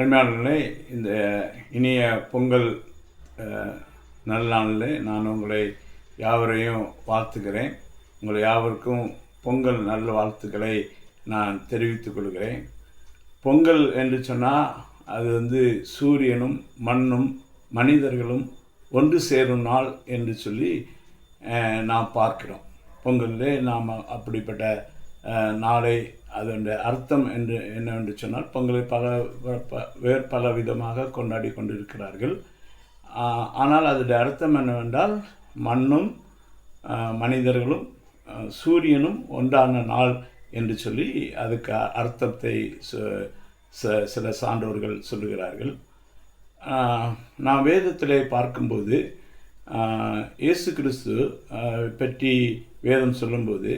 அருமையாளர்களே இந்த இனிய பொங்கல் நல்ல நாளில் நான் உங்களை யாவரையும் வாழ்த்துக்கிறேன் உங்களை யாவருக்கும் பொங்கல் நல்ல வாழ்த்துக்களை நான் தெரிவித்துக் கொள்கிறேன். பொங்கல் என்று சொன்னால் அது வந்து சூரியனும் மண்ணும் மனிதர்களும் ஒன்று சேரும் நாள் என்று சொல்லி நாம் பார்க்கிறோம். பொங்கலில் நாம் அப்படிப்பட்ட நாளை அதனுடைய அர்த்தம் என்று என்னவென்று சொன்னால் பொங்கலை பல ப- வேறு பல விதமாக கொண்டாடி கொண்டிருக்கிறார்கள். ஆனால் அதனுடைய அர்த்தம் என்னவென்றால் மண்ணும் மனிதர்களும் சூரியனும் ஒன்றான நாள் என்று சொல்லி அதுக்கு அர்த்தத்தை ச- சில சான்றோர்கள் சொல்லுகிறார்கள். நான் வேதத்திலே பார்க்கும்போது இயேசு கிறிஸ்து பற்றி வேதம் சொல்லும்போது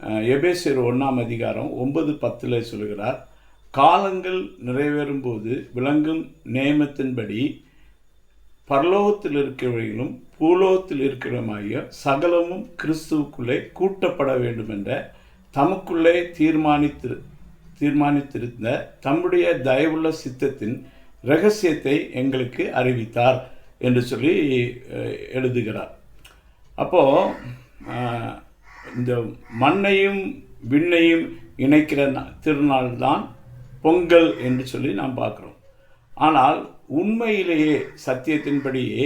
எபேசியர் ஒன்றாம் அதிகாரம் ஒன்பது பத்தில் சொல்லுகிறார் காலங்கள் நிறைவேறும்போது விளங்கும் நியமத்தின்படி பரலோகத்தில் இருக்கிறவர்களும் பூலோகத்தில் இருக்கிறவமாகிய சகலமும் கிறிஸ்துவுக்குள்ளே கூட்டப்பட வேண்டும் என்ற தமக்குள்ளே தீர்மானித்து தீர்மானித்திருந்த தம்முடைய தயவுள்ள சித்தத்தின் ரகசியத்தை எங்களுக்கு அறிவித்தார் என்று சொல்லி எழுதுகிறார். அப்போது இந்த மண்ணையும் விண்ணையும் இணைக்கிற நா- திருநாள் தான் பொங்கல் என்று சொல்லி நாம் பார்க்குறோம். ஆனால் உண்மையிலேயே சத்தியத்தின்படியே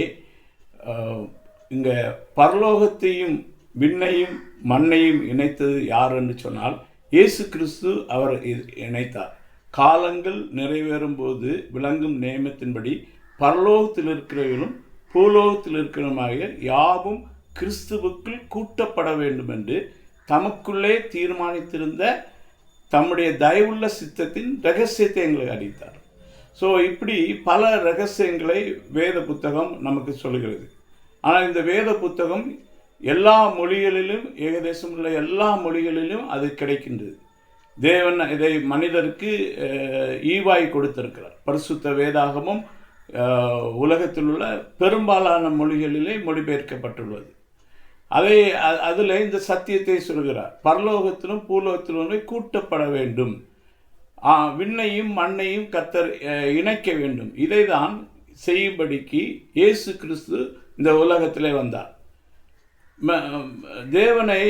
இங்கே பரலோகத்தையும் விண்ணையும் மண்ணையும் இணைத்தது யார் என்று சொன்னால் இயேசு கிறிஸ்து அவர் இணைத்தார். காலங்கள் நிறைவேறும் போது விளங்கும் நியமத்தின்படி பரலோகத்தில் இருக்கிறவர்களும் பூலோகத்தில் இருக்கிறவருமாகிய யாவும் கிறிஸ்துவுக்குள் கூட்டப்பட வேண்டும் என்று தமக்குள்ளே தீர்மானித்திருந்த தம்முடைய தயவுள்ள சித்தத்தின் ரகசியத்தை எங்களுக்கு அறிவித்தார். ஸோ இப்படி பல ரகசியங்களை வேத புத்தகம் நமக்கு சொல்கிறது. ஆனால் இந்த வேத புத்தகம் எல்லா மொழிகளிலும் ஏகதேசம் உள்ள எல்லா மொழிகளிலும் அது கிடைக்கின்றது. தேவன் இதை மனிதருக்கு ஈவாய் கொடுத்திருக்கிறார். பரிசுத்த வேதாகமும் உலகத்தில் உள்ள பெரும்பாலான மொழிகளிலே மொழிபெயர்க்கப்பட்டுள்ளது. அதை அதில் இந்த சத்தியத்தை சொல்கிறார். பரலோகத்திலும் பூலோகத்திலும் கூட்டப்பட வேண்டும். விண்ணையும் மண்ணையும் கத்தர் இணைக்க வேண்டும். இதை தான் செய்யும்படிக்கு இயேசு கிறிஸ்து இந்த உலகத்திலே வந்தார். ம- தேவனை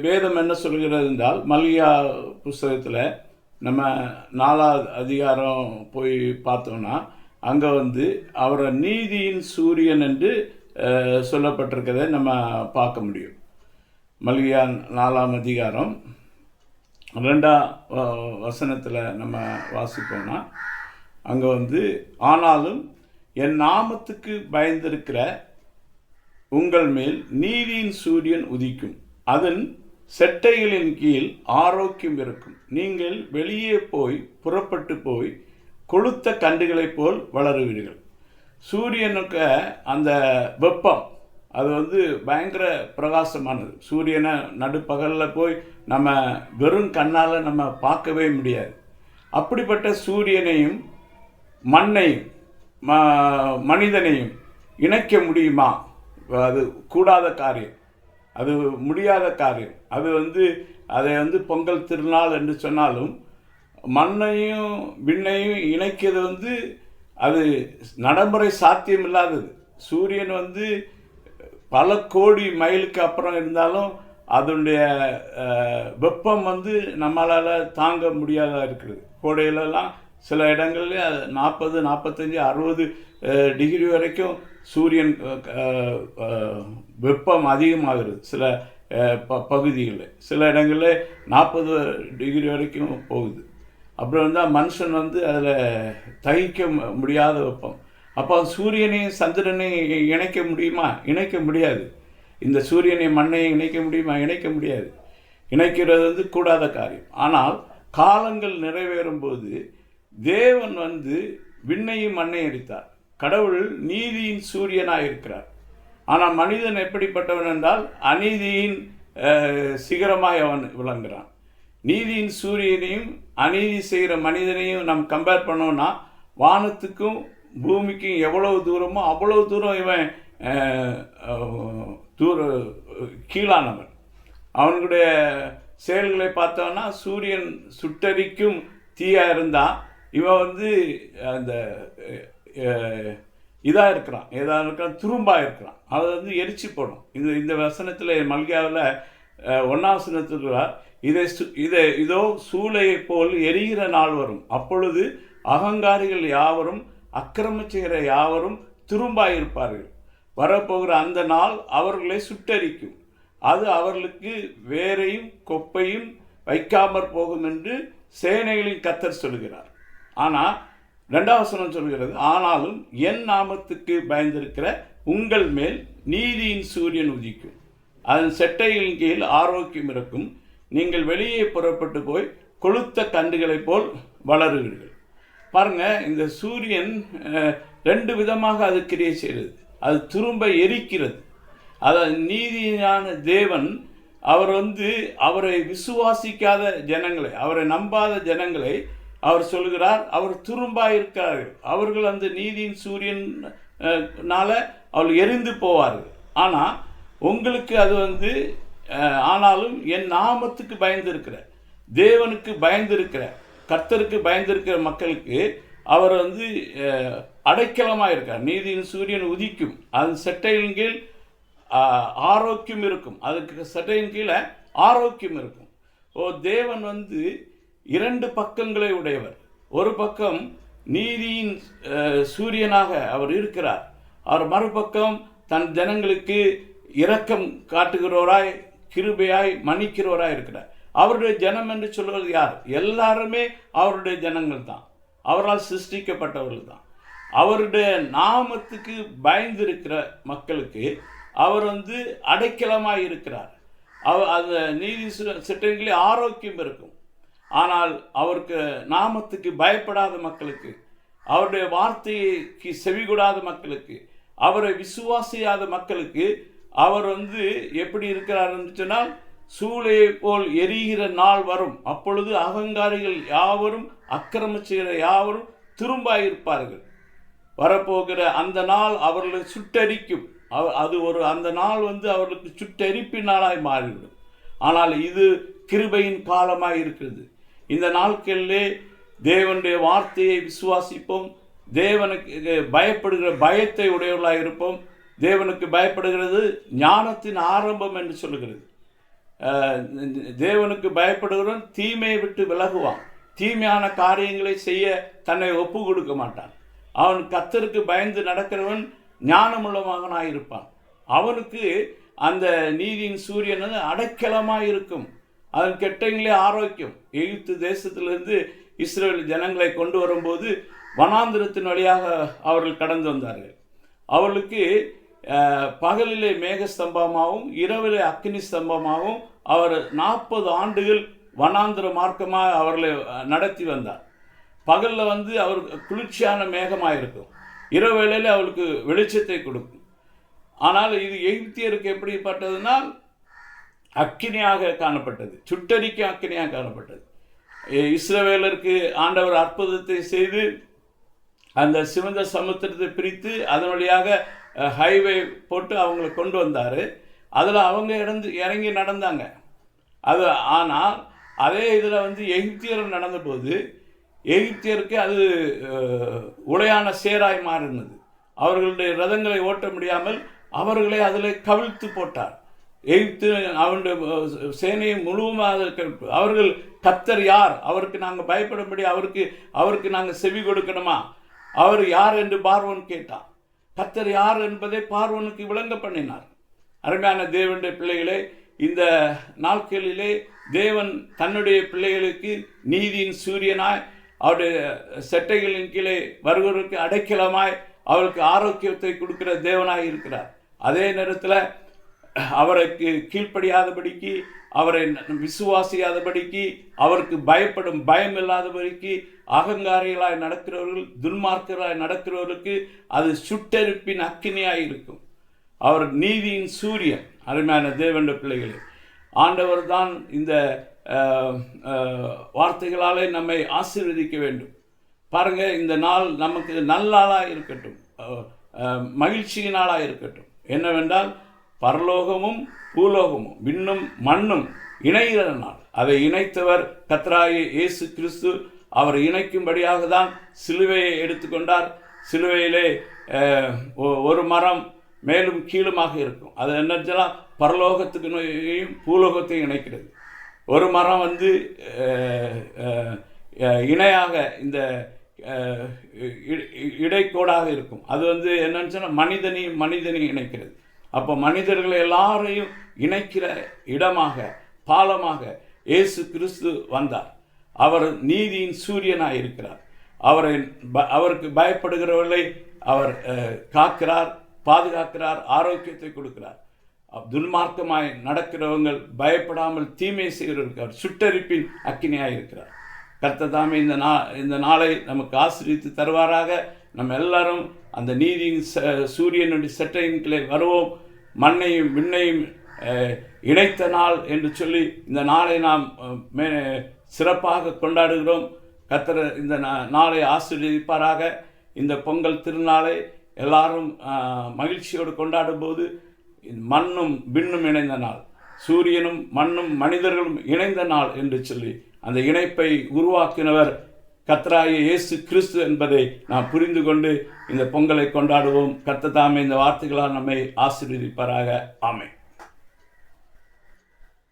வேதம் என்ன சொல்கிறது என்றால் மல்கியா புஸ்தகத்தில் நம்ம நாலாவது அதிகாரம் போய் பார்த்தோம்னா அங்கே வந்து அவரை நீதியின் சூரியன் என்று சொல்லப்பட்டிருக்கிறதை நம்ம பார்க்க முடியும். மல்கியா நாலாம் அதிகாரம் ரெண்டாம் வசனத்தில் நம்ம வாசிப்போம்னா அங்கே வந்து ஆனாலும் என் நாமத்துக்கு பயந்திருக்கிற உங்கள் மேல் நீதியின் சூரியன் உதிக்கும். அதன் செட்டைகளின் கீழ் ஆரோக்கியம் இருக்கும். நீங்கள் வெளியே போய் புறப்பட்டு போய் கொளுத்த கண்டுகளைப் போல் வளருவீர்கள். சூரியனுக்கு அந்த வெப்பம் அது வந்து பயங்கர பிரகாசமானது. சூரியனை நடுப்பகலில் போய் நம்ம வெறும் கண்ணால் நம்ம பார்க்கவே முடியாது. அப்படிப்பட்ட சூரியனையும் மண்ணையும் ம மனிதனையும் இணைக்க முடியுமா? அது கூடாத காரியம். அது முடியாத காரியம். அது வந்து அதை வந்து பொங்கல் திருநாள் என்று சொன்னாலும் மண்ணையும் விண்ணையும் இணைக்கிறது வந்து அது நடைமுறை சாத்தியம் இல்லாதது சூரியன் வந்து பல கோடி மைலுக்கு அப்புறம் இருந்தாலும் அதனுடைய வெப்பம் வந்து நம்மளால் தாங்க முடியாத இருக்கிறது கோடையிலலாம் சில இடங்கள்ல நாற்பது நாற்பத்தஞ்சு அறுபது டிகிரி வரைக்கும் சூரியன் வெப்பம் அதிகமாகிறது சில ப பகுதிகளில். சில இடங்களில் நாற்பது டிகிரி வரைக்கும் போகுது. அப்புறம் வந்து மனுஷன் வந்து அதில் தகிக்க முடியாத வெப்பம். அப்போ சூரியனையும் சந்திரனையும் இணைக்க முடியுமா? இணைக்க முடியாது. இந்த சூரியனை மண்ணையும் இணைக்க முடியுமா? இணைக்க முடியாது. இணைக்கிறது வந்து கூடாத காரியம். ஆனால் காலங்கள் நிறைவேறும் போது தேவன் வந்து விண்ணையும் மண்ணையும் அடித்தார். கடவுள் நீதியின் சூரியனாக இருக்கிறார். ஆனால் மனிதன் எப்படிப்பட்டவன் என்றால் அநீதியின் சிகரமாய் அவன் விளங்குகிறான். நீதியின் சூரியனையும் அநீதி செய்கிற மனிதனையும் நம்ம கம்பேர் பண்ணோம்னா வானத்துக்கும் பூமிக்கும் எவ்வளவு தூரமோ அவ்வளவு தூரம் இவன் தூர கீழானவன். அவனுடைய செயல்களை பார்த்தோன்னா சூரியன் சுட்டரிக்கும் தீயாக இருந்தால் இவன் வந்து அந்த இதாக இருக்கிறான். ஏதாவது இருக்கிறான் துரும்பாக இருக்கிறான். அதை வந்து எரிச்சு போடும். இது இந்த வசனத்தில் மல்கியாவில் ஒன்னாவசனத்தில் இதை சு இதை இதோ சூளையை போல் எரிகிற நாள் வரும். அப்பொழுது அகங்காரிகள் யாவரும் அக்கிரம செய்கிற யாவரும் துரும்பாயிருப்பார்கள். வரப்போகிற அந்த நாள் அவர்களை சுட்டரிக்கும். அது அவர்களுக்கு வேரையும் கொப்பையும் வைக்காமற் போகும் என்று சேனைகளின் கத்தர் சொல்கிறார். ஆனால் ரெண்டாவசனம் சொல்கிறது ஆனாலும் என் நாமத்துக்கு பயந்திருக்கிற உங்கள் மேல் நீதியின் சூரியன் உதிக்கும். அதன் செட்டைகளின் கீழ் ஆரோக்கியம் இருக்கும். நீங்கள் வெளியே புறப்பட்டு போய் கொளுத்த கன்றுகளைப் போல் வளருவீர்கள் பாருங்க இந்த சூரியன் ரெண்டு விதமாக அது கிரியை செய்கிறது. அது திரும்ப எரிக்கிறது. அதை நீதியான தேவன் அவர் வந்து அவரை விசுவாசிக்காத ஜனங்களை அவரை நம்பாத ஜனங்களை அவர் சொல்கிறார் அவர் துரும்பாக இருக்கிறார்கள். அவர்கள் அந்த நீதியின் சூரியனால அவள் எரிந்து போவார்கள். ஆனால் உங்களுக்கு அது வந்து ஆனாலும் என் நாமத்துக்கு பயந்திருக்கிற தேவனுக்கு பயந்திருக்கிற கர்த்தருக்கு பயந்திருக்கிற மக்களுக்கு அவர் வந்து அடைக்கலமாக இருக்கார். நீதியின் சூரியன் உதிக்கும். அது செட்டையின் கீழ் ஆரோக்கியம் இருக்கும். அதுக்கு சட்டையின் கீழே ஆரோக்கியம் இருக்கும். ஓ தேவன் வந்து இரண்டு பக்கங்களை உடையவர். ஒரு பக்கம் நீதியின் சூரியனாக அவர் இருக்கிறார். அவர் மறுபக்கம் தன் ஜனங்களுக்கு இரக்கம் காட்டுகிறவராய் கிருபையாய் மன்னிக்கிறவராய் இருக்கிறார். அவருடைய ஜனம் என்று சொல்வது யார்? எல்லாருமே அவருடைய ஜனங்கள் தான். அவரால் சிருஷ்டிக்கப்பட்டவர்கள் தான். அவருடைய நாமத்துக்கு பயந்திருக்கிற மக்களுக்கு அவர் வந்து அடைக்கலமாக இருக்கிறார். அவ அந்த நீதி சிட்டங்களே ஆரோக்கியம் இருக்கும். ஆனால் அவருக்கு நாமத்துக்கு பயப்படாத மக்களுக்கு அவருடைய வார்த்தைக்கு செவிகூடாத மக்களுக்கு அவரை விசுவாசியாத மக்களுக்கு அவர் வந்து எப்படி இருக்கிறார் சொன்னால் சூளையை போல் எரிகிற நாள் வரும். அப்பொழுது அகங்காரிகள் யாவரும் அக்கிரமிச்சுகிற செய்கிற யாவரும் திரும்பாயிருப்பார்கள். வரப்போகிற அந்த நாள் அவர்களை சுட்டரிக்கும். அது ஒரு அந்த நாள் வந்து அவர்களுக்கு சுட்டரிப்பு நாளாய் மாறிவிடும். ஆனால் இது கிருபையின் காலமாக இருக்கிறது. இந்த நாட்களிலே தேவனுடைய வார்த்தையை விசுவாசிப்போம். தேவனுக்கு பயப்படுகிற பயத்தை உடையவர்களாக இருப்போம். தேவனுக்கு பயப்படுகிறது ஞானத்தின் ஆரம்பம் என்று சொல்லுகிறது. தேவனுக்கு பயப்படுகிறவன் தீமையை விட்டு விலகுவான். தீமையான காரியங்களை செய்ய தன்னை ஒப்பு கொடுக்க மாட்டான். அவன் கத்தருக்கு பயந்து நடக்கிறவன் ஞானமுள்ள மகனாக இருப்பான். அவனுக்கு அந்த நீதியின் சூரியன் அடைக்கலமாக இருக்கும். அதன் கெட்டங்களே ஆரோக்கியம். எகிப்து தேசத்திலிருந்து இஸ்ரேல் ஜனங்களை கொண்டு வரும்போது வனாந்திரத்தின் வழியாக அவர்கள் கடந்து வந்தார்கள். அவர்களுக்கு பகலிலே மேக ஸ்தம்பமாகவும் இரவிலே அக்னி ஸ்தம்பமாகவும் அவர் நாற்பது ஆண்டுகள் வனாந்திர மார்க்கமாக அவர்களை நடத்தி வந்தார். பகலில் வந்து அவர் குளிர்ச்சியான மேகமாக இருக்கும் இரவு வேளையில் அவளுக்கு வெளிச்சத்தை கொடுக்கும். ஆனால் இது எகிப்தியருக்கு எப்படிப்பட்டதுன்னா அக்கினியாக காணப்பட்டது. சுட்டரிக்கும் அக்கினியாக காணப்பட்டது. இஸ்ரவேலருக்கு ஆண்டவர் அற்புதத்தை செய்து அந்த சிவந்த சமுத்திரத்தை பிரித்து அதன் வழியாக ஹைவே போட்டு அவங்கள கொண்டு வந்தார். அதில் அவங்க இறந்து இறங்கி நடந்தாங்க. அது ஆனால் அதே இதில் வந்து எகிப்தியர் நடந்தபோது எகிப்தியருக்கு அது உடையான சேராய் மாறினது. அவர்களுடைய ரதங்களை ஓட்ட முடியாமல் அவர்களை அதில் கவிழ்த்து போட்டார். எகிப்து அவனுடைய சேனையை முழுவதுமாக அவர்கள் கத்தர் யார்? அவருக்கு நாங்கள் பயப்படும்படி அவருக்கு அவருக்கு நாங்கள் செவி கொடுக்கணுமா? அவர் யார் என்று பார்வன் கேட்டான். கத்தர் யார் என்பதை பார்வனுக்கு விளங்க பண்ணினார். அருமையான தேவனுடைய பிள்ளைகளே இந்த நாட்களிலே தேவன் தன்னுடைய பிள்ளைகளுக்கு நீதியின் சூரியனாய் அவருடைய செட்டைகளின் கீழே வருவதற்கு அடைக்கலமாய் அவருக்கு ஆரோக்கியத்தை கொடுக்கிற தேவனாய் இருக்கிறார். அதே நேரத்தில் அவருக்கு கீழ்ப்படியாதபடிக்கு அவரை விசுவாசியாதபடிக்கு அவருக்கு பயப்படும் பயம் இல்லாதபடிக்கு அகங்காரிகளாய் நடக்கிறவர்கள் துன்மார்க்கர்களாய் நடக்கிறவர்களுக்கு அது சுட்டெருப்பின் அக்கினியாக இருக்கும். அவர் நீதியின் சூரியன் அருமையான தேவண்ட பிள்ளைகளே. ஆண்டவர் தான் இந்த வார்த்தைகளாலே நம்மை ஆசீர்வதிக்க வேண்டும். பாருங்க இந்த நாள் நமக்கு நல்லாளாக இருக்கட்டும். மகிழ்ச்சியினாலாக இருக்கட்டும். என்னவென்றால் பரலோகமும் பூலோகமும் விண்ணும் மண்ணும் இணைகிற நாள் அதை இணைத்தவர் கத்ராய இயேசு கிறிஸ்து. அவர் இணைக்கும்படியாக தான் சிலுவையை எடுத்துக்கொண்டார் சிலுவையிலே ஒரு மரம் மேலும் கீழுமாக இருக்கும். அது என்னச்சுன்னா பரலோகத்துக்கு பூலோகத்தையும் இணைக்கிறது. ஒரு மரம் வந்து இணையாக இந்த இ- இடைக்கோடாக இருக்கும். அது வந்து என்னன்னு சொன்னால் மனிதனையும் மனிதனையும் இணைக்கிறது. அப்போ மனிதர்களை எல்லாரையும் இணைக்கிற இடமாக பாலமாக இயேசு கிறிஸ்து வந்தார். அவர் நீதியின் சூரியனாக இருக்கிறார். அவரை ப- அவருக்கு பயப்படுகிறவர்களை அவர் காக்கிறார் பாதுகாக்கிறார் ஆரோக்கியத்தை கொடுக்கிறார். துன்மார்க்கமாய் நடக்கிறவங்கள் பயப்படாமல் தீமை செய்கிறவர்கள் சுட்டரிப்பின் அக்கினியாக இருக்கிறார். கர்த்ததாமே இந்த நா இந்த நாளை நமக்கு ஆசிரியத்து தருவாராக. நம்ம எல்லாரும் அந்த நீதியின் ச- சூரியனுடைய செட்டையின் கீழே வருவோம். மண்ணையும் விண்ணையும் இணைத்த நாள் என்று சொல்லி இந்த நாளை நாம் மே- சிறப்பாக கொண்டாடுகிறோம். கத்திர இந்த நா- நாளை ஆசீர்வதிப்பாராக. இந்த பொங்கல் திருநாளை எல்லாரும் மகிழ்ச்சியோடு கொண்டாடும் போது மண்ணும் விண்ணும் இணைந்த நாள். சூரியனும் மண்ணும் மனிதர்களும் இணைந்த நாள் என்று சொல்லி அந்த இணைப்பை உருவாக்கினவர் கர்த்தராகிய இயேசு கிறிஸ்து என்பதை நாம் புரிந்து கொண்டு இந்த பொங்கலை கொண்டாடுவோம். கத்த தாமே இந்த வார்த்தைகளால் நம்மை ஆசீர்வதிப்பாராக. ஆமை